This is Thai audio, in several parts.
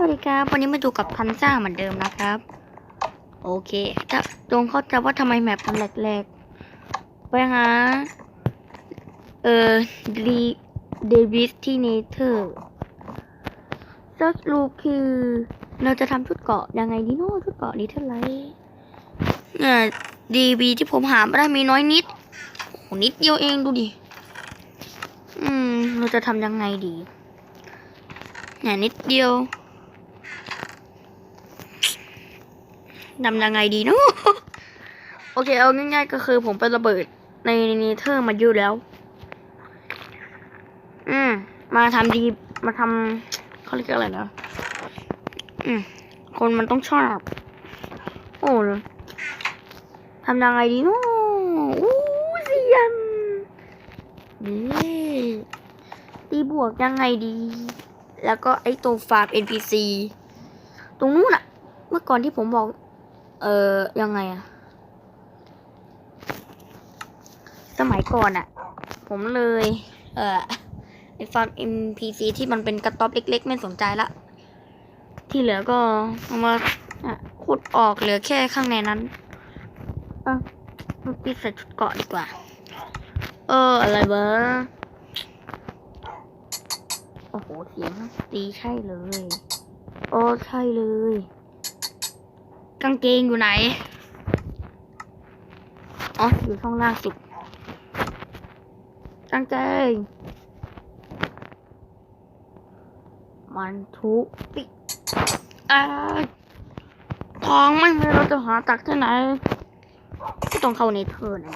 สวัสดีครับ วันนี้มาดูกับพันซ่าเหมือนเดิมนะครับ โอเคถ้าตรงเข้าใจว่าทำไมแมปมันแหลกๆ ไปหา เอ่อดีเดวิสที่เนเธอร์เซิร์ชรูคือ เราจะทำชุดเกาะยังไงดีเนาะชุดเกาะนี้เท่าไหร่เนี่ยดีบีที่ผมหามาได้มีน้อยนิดโอ้โหนิดเดียวเองดูดิ อืม เราจะทำยังไงดีเนี่ยนิดเดียว ทำยังไงดีเนาะโอเคเอาง่ายๆก็คือผมไประเบิดในเนเธอร์มาเยอะแล้ว อืม มาทำดีมาทำเขาเรียกอะไรนะอืม คนมันต้องชอบ โอ้ยทำยังไงดีเนาะอู้เสียนนี่ตีบวกยังไงดี แล้วก็ไอ้ตัวฟาร์ม NPC ตรงนู้นอะเมื่อก่อนที่ผมบอก เออยังไงอะสมัยก่อนอะผมเลย เออไอฟาร์ม NPC ที่มันเป็นกระต๊อบเล็ก ๆ ไม่สนใจละ ที่เหลือก็เอามาขุดออกเหลือแค่ข้างในนั้นเอะมาปิดใส่ชุดเกาะดีกว่า เออ อะไรวะโอ้โห เสียงตีใช่เลย โอ้ ใช่เลย กางเกงอยู่ไหน อ๋อ อยู่ช่องล่างสุด กางเกง มันทุกปิอ่าทองไม่มีเราจะหาตักที่ไหนก็ต้องเข้าในเธอร์นะ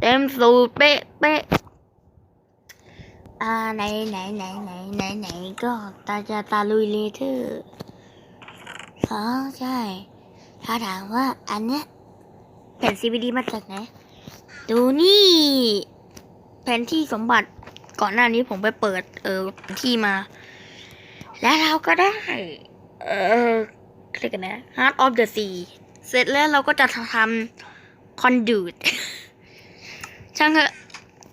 เต็มสูตรเป๊ะเป๊ะอ่าไหนไหนไหนไหนไหนไหนก็ตาจะตาลุยเลเทอร์ อ๋อใช่ ถ้าถามว่าอันเนี้ยแผ่น CVD มาจากไหน ดูนี่ แผ่นที่สมบัติก่อนหน้านี้ผมไปเปิด เออที่มา แล้วเราก็ได้ เออเรียกกันนะ Heart of the Sea เสร็จแล้วเราก็จะทำ conduit ช่างเถอะ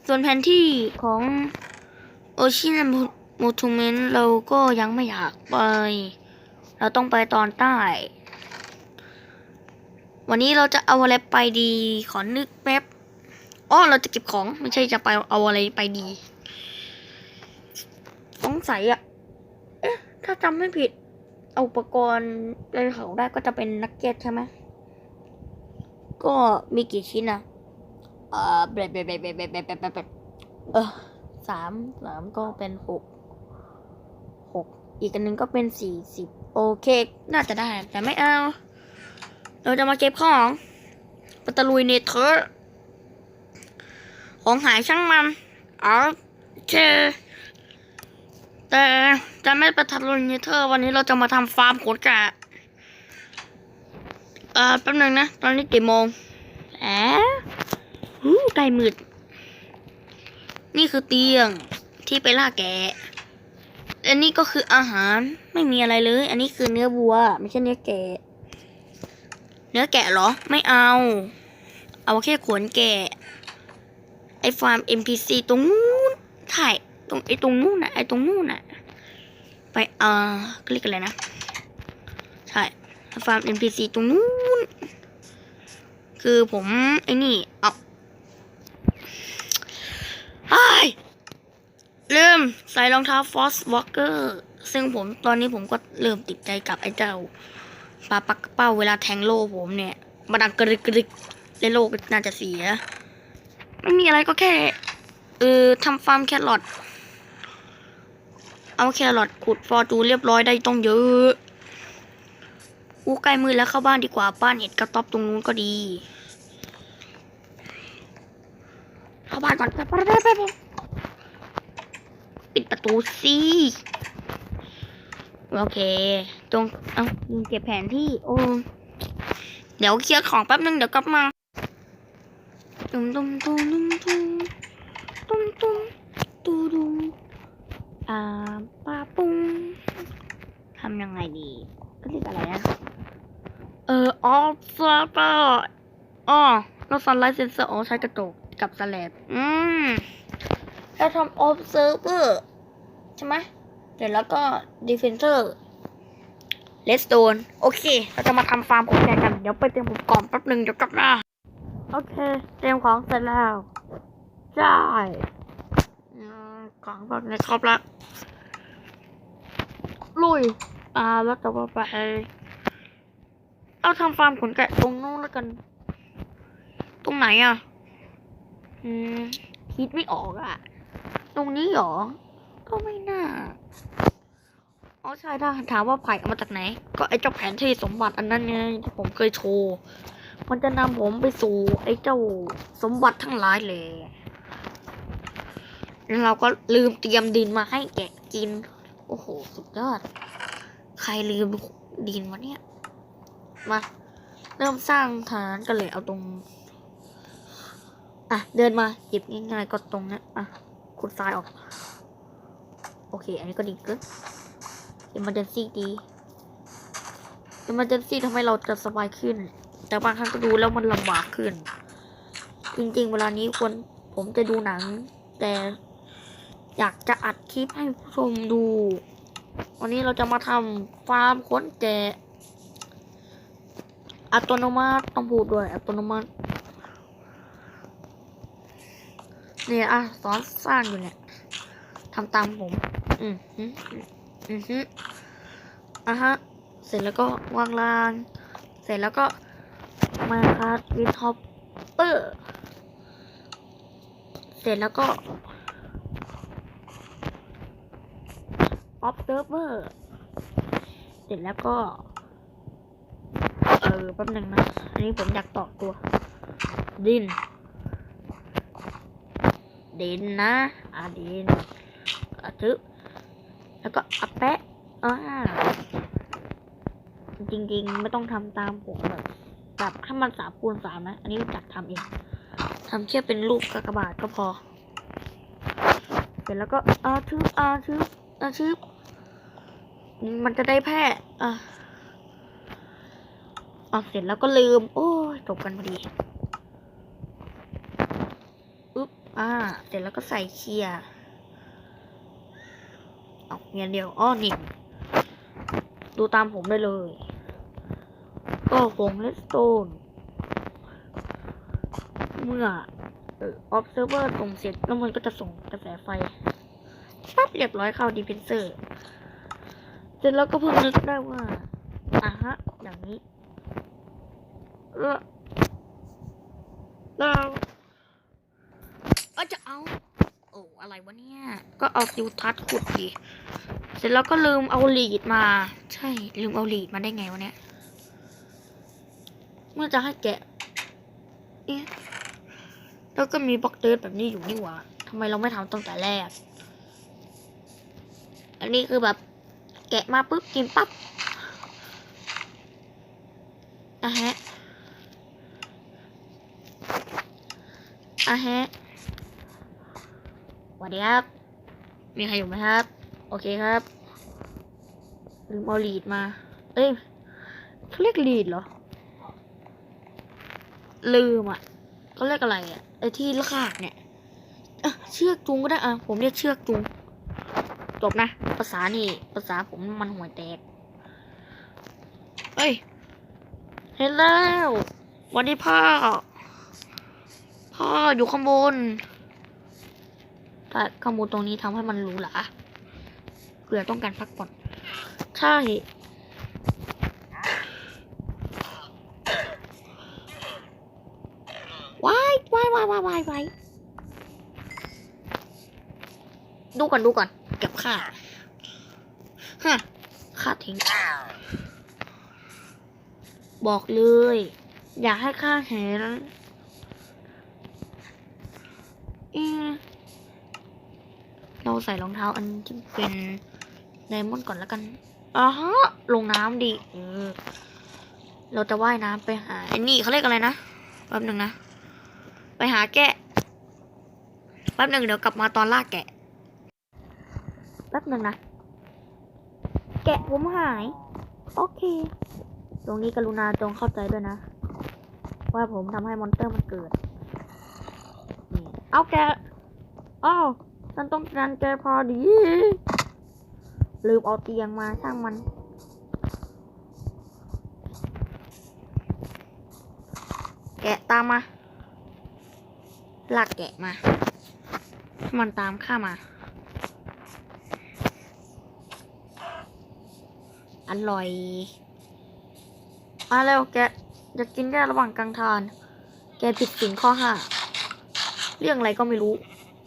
ส่วนแผนที่ของโอชินันมูทูเมนเราก็ยังไม่อยากไป เราต้องไปตอนใต้ วันนี้เราจะเอาอะไรไปดี ขอนึกแป๊บอ๋อเราจะเก็บของ ไม่ใช่จะไปเอาอะไรไปดีสงสัยอะเอ๊ะ ถ้าจำไม่ผิด เอาอุปกรณ์อะไรของได้ก็จะเป็นนักเก็ตใช่ไหม ก็มีกี่ชิ้นอะเออเบบเบบเบบเบบเเออสามสามก็เป็นหกหกอีกอันหนึ่งก็เป็นสี่สิบ โอเค น่าจะได้ แต่ไม่เอา เราจะมาเก็บของปตะลุยเนเธอร์ ของหายช่างมันเอาเชแต่จะไม่ไปตะลุยเนเธอร์ วันนี้เราจะมาทำฟาร์มขนแกะเอ่อแป๊บนึงนะ ตอนนี้กี่โมงแอะหูใกล้มืด นี่คือเตียงที่ไปล่าแกะ และนี่ก็คืออาหารไม่มีอะไรเลย อันนี้คือเนื้อวัว ไม่ใช่เนื้อแกะ เนื้อแกะเหรอ ไม่เอา เอาแค่ขนแกะ ไอฟาร์ม NPC ตรงนู้นถ่ายตรงไอตรงนู้นนะไอตรงนู้นนะไปเอ่อเรียกอะไรนะใช่ฟาร์ม NPC ตรงนู้นคือผมไอ้นี่เอาไอ้ายลืม ใส่รองเท้าฟอสวอ k เกอร์ซึ่งผมตอนนี้ผมก็เริ่มติดใจกับไอ้เจ้าปลาปักเป้าเวลาแทงโล่ผมเนี่ยมาดังกรึกกรึกและโล่น่าจะเสีย ไม่มีอะไรก็แค่ เออทำฟาร์มแครอทเอาแครอทขุดฟอร์จูเรียบร้อยได้ต้องเยอะอู้ใกล้มือแล้วเข้าบ้านดีกว่าบ้านเห็ดกระต๊อบตรงนู้นก็ดีเข้าบ้านก่อนไปไปไป ประตูสิโอเค ตรงเอาเก็บแผนที่ โอ้ เดี๋ยวเคลียร์ของแป๊บนึงเดี๋ยวกลับมา ตุ้มตุ้มตุ้มตุ้มตุ้มตุ้มตุ้มตุ้มอ่าป้าปุ้งทำยังไงดีก็เรีอะไรนะ เออออฟเซอร์อ๋อเราสั่นไลท์เซนเซอร์อ๋อใช้กระจกกับสแลบอืมเราทำออฟเซอร์เบอร์ ช่ไหมสร็จแล้วก็ดีเฟนเซอร์เลสโตนโอเค เราจะมาทำฟาร์มของแกกัน เดี๋ยวไปเตรียมอุปกรณ์แป๊บหนึ่งเดี๋ยวกลับมา โอเค เตรียมของเสร็จแล้วใช่ของพวกนี้ครบละลุยอ่าแล้วต่อไป เอาทำฟาร์มขนแกะตรงนู้นแล้วกัน ตรงไหนอะ อืม คิดไม่ออกอะ ตรงนี้เหรอ ก็ไม่น่าอ๋อใช่ถ้าถามว่าไผ่เอามาจากไหน ก็ไอ้เจ้าแผนที่สมบัติอันนั้นไงที่ผมเคยโชว์ มันจะนำผมไปสู่ไอ้เจ้าสมบัติทั้งหลายเลยแล้วเราก็ลืมเตรียมดินมาให้แกะกิน โอ้โห สุดยอด ใครลืมดินวะเนี่ย มา เริ่มสร้างฐานกันเลยเอาตรง อะ เดินมาหยิบง่ายๆก็ตรงนี้อะขุดทรายออก โอเค อันนี้ก็ดีเกิน emergency ดี emergency ทำให้เราจะสบายขึ้น แต่บางครั้งก็ดูแล้วมันลำบากขึ้น จริงๆ เวลานี้ควรผมจะดูหนัง แต่อยากจะอัดคลิปให้ผู้ชมดู วันนี้เราจะมาทำฟาร์มค้นแกะอัตโนมัติต้องพูดด้วยอัตโนมัติเนี่ยอะสอนสร้างอยู่เนี่ยทำตามผม อืมฮึอืมอะฮะ เสร็จแล้วก็วางรางเสร็จแล้วก็มาคัดวินฮอปเปอร์เสร็จแล้วก็ observer เออเสร็จแล้วก็ เออแป๊บหนึ่งนะ อันนี้ผมอยากตอตัว ดิน ดินนะ อ่าดินอะทึแล้วก็ อะแปะอ่าจริง ๆ ไม่ต้องทำตามผมแบบแบบให้มันสามคูณสามนะ อันนี้จัดทำเองทำแค่เป็นรูปกากบาทก็พอ เสร็จแล้วก็อาทึบอาทึบอาทึบมันจะได้แพร่อะอะเสร็จแล้วก็ลืม โอ้ยจบกันพอดีอุ๊บอ่า เสร็จแล้วก็ใส่เคียร์ เอางียเดียวอ้อนี่ ดูตามผมได้เลย ก็วงเลสโตน เมื่อออฟเออ observer ส่งเสร็จแล้วมันก็จะส่งกระแสไฟปั๊บเรียบร้อยเข้าดีเพนเซอร์เสร็จแล้วก็เพิ่งนึกได้ว่าอะฮะ อย่างนี้เออเราก็จะเอา โอ้อะไรวะเนี่ย ก็เอาซิวทัศน์ขุดดิ เสร็จแล้วก็ลืมเอาลีดมา ใช่ ลืมเอาลีดมาได้ไงวะเนี่ย เมื่อจะให้แกะเอ๊ะแล้วก็มีบล็อกเดิร์แบบนี้อยู่นี่หว่าทำไมเราไม่ทำตั้งแต่แรก อันนี้คือแบบแกะมาปุ๊บกินปั๊บอะฮะอะฮะ วัสดีครับ มีใครอยู่ไหมครับ โอเคครับลืมเอาลีดมา เอ้ยเขาเรียกลีดเหรอ ลืมอะเขาเรียกอะไรอะไอ้ที่ลากเนี่ยเชือกจูงก็ได้อะผมเรียกเชือกจูงจบนะ ภาษานี่ ภาษาผมมันห่วยแตกเฮ้ย เห็นแล้วสวันนี้พ่อ พ่ออยู่ข้างบน ถ้าข้อมูลตรงนี้ทำให้มันหรูหราเผื่อต้องการพักผ่อนใช่ว้ายว้ายว้ายว้ายว้ายว้ายดูก่อนดูก่อน เก็บค่าฮะค่าทิ้ง บอกเลย อยากให้ค่าเห็นอ๊ะ เราใส่รองเท้าอันที่เป็นไดมอนด์ก่อนแล้วกันอ่าฮะลงน้ำดิเออเราจะว่ายน้ำไปหาไอ้นี่เขาเรียกอะไรนะแป๊บหนึ่งนะ ไปหาแกะแป๊บหนึ่งเดี๋ยวกลับมาตอนล่าแกะแป๊บหนึ่งนะ แกะผมหาย โอเค ตรงนี้กรุณาจงเข้าใจด้วยนะ ว่าผมทำให้มอนเตอร์มันเกิด เอาแกะอ้าว ฉันต้องการแกพอดี ลืมเอาเตียงมาช่างมัน แกะตามมาลากแกะมาให้มันตามข้ามา อร่อยมาเร็วแกะจะกินได้ระหว่างกลางทาน แกผิดสิ่งข้อห้า เรื่องอะไรก็ไม่รู้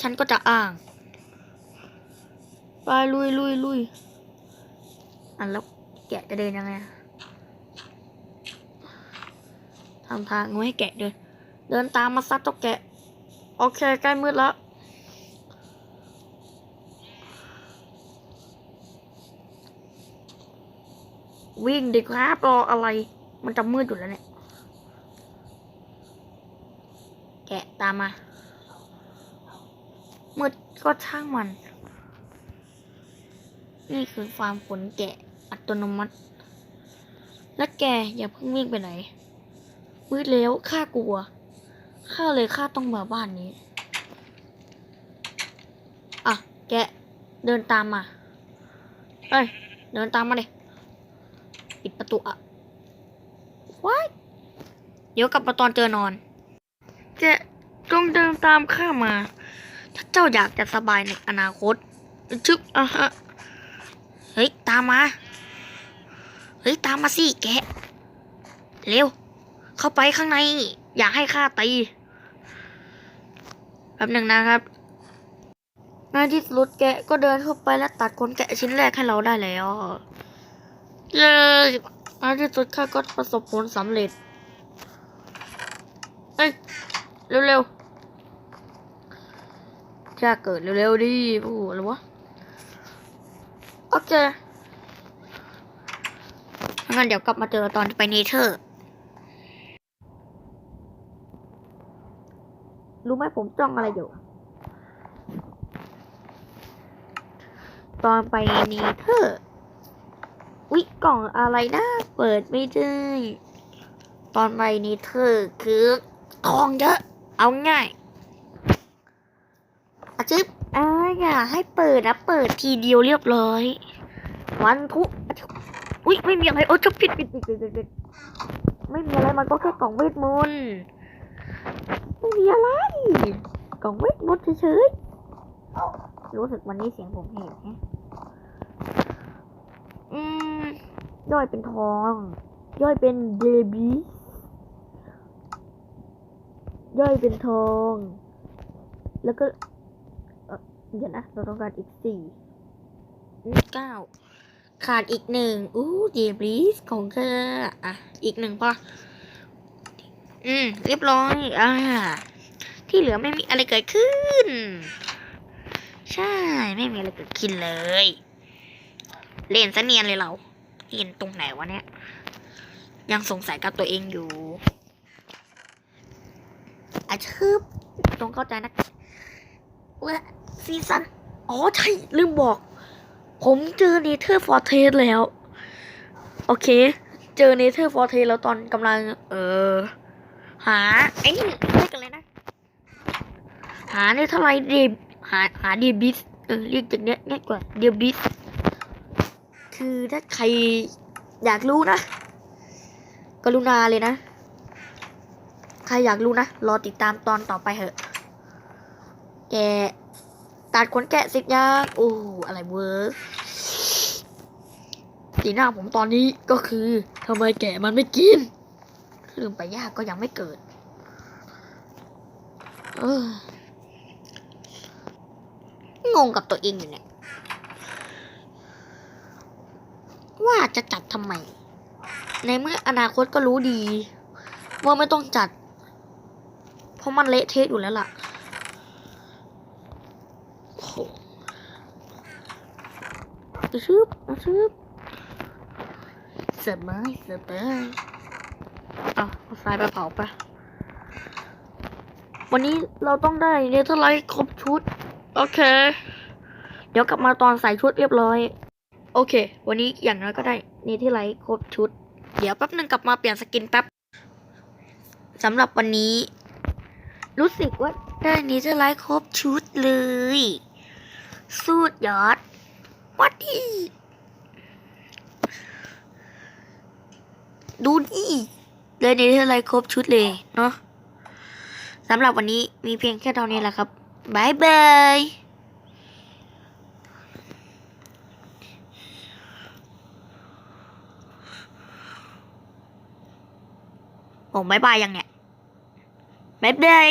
ฉันก็จะอ้าง ไปลุยลุยลุยอันแล้วแกะจะเดินยังไงทำทางไว้ให้แกะเดิน เดินตามมาซัดตัวแกะ โอเค ใกล้มืดแล้ววิ่งดิครับรออะไร มันจะมืดอยู่แล้วเนี่ย แกะตามมา มืดก็ช่างมัน นี่คือฟาร์มขนแกะอัตโนมัติ และแกอย่าเพิ่งวิ่งไปไหนมืดแล้วข้ากลัวข้าเลยข้าต้องมาบ้านนี้ อะ แกเดินตามมาเฮ้ย เดินตามมาเลยปิดประตูอะว้ายเดี๋ยวกลับมาตอนเจอนอน แกต้องเดินตามข้ามา ถ้าเจ้าอยากจะสบายในอนาคตชึบอะฮะ เฮ้ย ตามมา เฮ้ย ตามมาสิแก เร็ว เข้าไปข้างใน อย่าให้ข้าตีแป๊บหนึ่งนะครับในที่สุดแกะก็เดินเข้าไปและตัดขนแกะชิ้นแรกให้เราได้แล้ว เย้ในที่สุดข้าก็ประสบผลสำเร็จ เอ้ย เร็วๆจะเกิดเร็วๆดิโอ้โหอะไรวะ โอเคงั้นเดี๋ยวกลับมาเจอตอนไปเนเธอร์ รู้ไหมผมจ้องอะไรอยู่ ตอนไปเนเธอร์อุ๊ยกล่องอะไรนะ เปิดไม่ได้ ตอนไปเนเธอร์คือทองเยอะ เอาง่ายอาจิ๊บ เอ่าอย่าให้เปิดนะเปิดทีเดียวเรียบร้อย วันทุกอุ๊ยไม่มีอะไรโอ้จะปิดปิดปิดปิดปิดไม่มีอะไรมันก็แค่กล่องเวทมนต์ไม่มีอะไรกล่องเวทมนต์เฉยๆรู้สึกวันนี้เสียงผมแหบแฮะอืมย่อยเป็นทอง ย่อยเป็นเดบีย่อยเป็นทอง แล้วก็ เอ่อเดี๋ยวนะ เราต้องการอีกสี่เก้าขาดอีกหนึ่งอู้เดบีสของเธออะ อีกหนึ่งพออืม เรียบร้อย อ่า ที่เหลือไม่มีอะไรเกิดขึ้น ใช่ ไม่มีอะไรเกิดขึ้นเลย เล่นซะเนียนเลยเราเรียนตรงไหนวะเนี่ย ยังสงสัยกับตัวเองอยู่อาชืบต้องเข้าใจนะว่า ซีซันอ๋อใช่ลืมบอก ผมเจอเนเธอร์ฟอร์เทสแล้ว โอเค เจอเนเธอร์ฟอร์เทสแล้วตอนกำลัง เออ หาไอ้นี่เรียกกันเลยนะ หาเนี่ยเท่าไหรเดบหาหาเดบิสเออเรียกจากเนี้ยง่ายกว่าเดบิสคือถ้าใครอยากรู้นะกรุณาเลยนะ ใครอยากรู้นะ รอติดตามตอนต่อไปเถอะแก ตัดขนแกะสิบอย่างโอ้อะไรเวิร์กสีหน้าผมตอนนี้ก็คือทำไมแกะมันไม่กิน ลืมไปยากก็ยังไม่เกิด เอองงกับตัวเองอยู่เนี่ย ว่าจะจัดทำไม ในเมื่ออนาคตก็รู้ดี ว่าไม่ต้องจัด เพราะมันเละเทะอยู่แล้วล่ะโอ้โหอะ ชึบอะชึบเสิร์ฟไหมเสิร์ฟเลยเอาเอาทรายไปเผาไปะวันนี้เราต้องได้เนเธอร์ไลท์ครบชุด โอเค เดี๋ยวกลับมาตอนใส่ชุดเรียบร้อย โอเค วันนี้อย่างน้อยก็ได้เนเธอร์ไลท์ครบชุด เดี๋ยวแป๊บหนึ่งกลับมาเปลี่ยนสกินแป๊บสำหรับวันนี้ รู้สึกว่าได้เนเธอร์ไลท์ครบชุดเลย สุดยอด วัดดิดูนี่เลยในเท่าไรครบชุดเลยเนาะสำหรับวันนี้มีเพียงแค่เท่านี้แหละครับบายบายผมบายบายยังเนี่ยบายบาย